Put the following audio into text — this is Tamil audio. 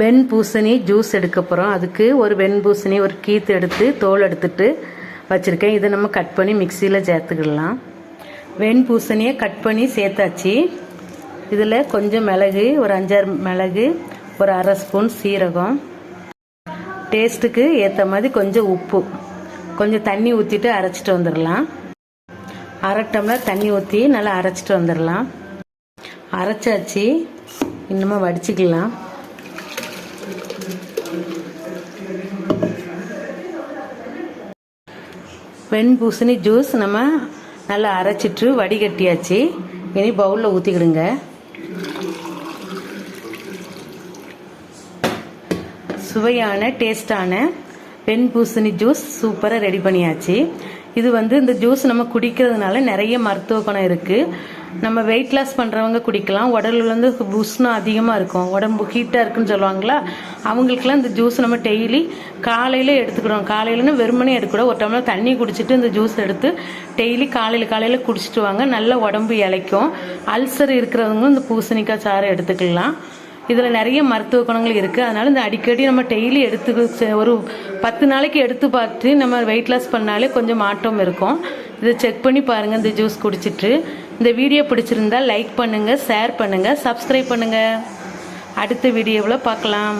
வெண் பூசணி ஜூஸ் எடுக்க போகிறோம் அதுக்கு ஒரு வெண் பூசணி ஒரு கீத்து எடுத்து தோல் எடுத்துட்டு வச்சுருக்கேன். இதை நம்ம கட் பண்ணி மிக்சியில் சேர்த்துக்கிடலாம். வெண் பூசணியை கட் பண்ணி சேர்த்தாச்சு. இதில் கொஞ்சம் மிளகு ஒரு அஞ்சாறு மிளகு ஒரு அரை ஸ்பூன் சீரகம். டேஸ்ட்டுக்கு ஏற்ற மாதிரி கொஞ்சம் உப்பு. கொஞ்சம் தண்ணி ஊற்றிட்டு அரைச்சிட்டு வந்துடலாம். அரை டம்ளர் தண்ணி ஊற்றி நல்லா அரைச்சிட்டு வந்துடலாம். அரைச்சாச்சு. இன்னுமா வடிச்சிக்கலாம். வெண் பூசணி ஜூஸ் நம்ம நல்லா அரைச்சிட்டு வடிகட்டியாச்சு. இனி பவுலில் ஊற்றிக்கிடுங்க சுவையான டேஸ்டான வெண் பூசணி ஜூஸ் சூப்பராக ரெடி பண்ணியாச்சு. இது வந்து இந்த ஜூஸ் நம்ம குடிக்கிறதுனால நிறைய மருத்துவ குணம் இருக்குது நம்ம வெயிட் லாஸ் பண்ணுறவங்க குடிக்கலாம். உடலில் வந்து உஷ்ணம் அதிகமாக இருக்கும். உடம்பு ஹீட்டாக இருக்குன்னு சொல்லுவாங்களா? அவங்களுக்குலாம் இந்த ஜூஸ் நம்ம டெய்லி காலையில் எடுத்துக்கிறோம். காலையிலன்னு வெறுமனே எடுக்கக்கூடாது. ஒரு டம்ளர் தண்ணி குடிச்சிட்டு இந்த ஜூஸ் எடுத்து டெய்லி காலையில் காலையில் குடிச்சிட்டு வாங்க. நல்ல உடம்பு இளைக்கும். அல்சர் இருக்கிறவங்க இந்த பூசணிக்காய் சாறு எடுத்துக்கலாம். இதில் நிறைய மருத்துவ குணங்கள் இருக்குது அதனால் இந்த அடிக்கடி நம்ம டெய்லி எடுத்து ஒரு பத்து நாளைக்கு எடுத்து பார்த்து நம்ம வெயிட் லாஸ் பண்ணாலே கொஞ்சம் மாற்றம் இருக்கும். இதை செக் பண்ணி பாருங்கள் இந்த ஜூஸ் குடிச்சிட்டு. இந்த வீடியோ பிடிச்சிருந்தா லைக் பண்ணுங்கள் ஷேர் பண்ணுங்கள் சப்ஸ்கிரைப் பண்ணுங்கள் அடுத்த வீடியோவில் பார்க்கலாம்.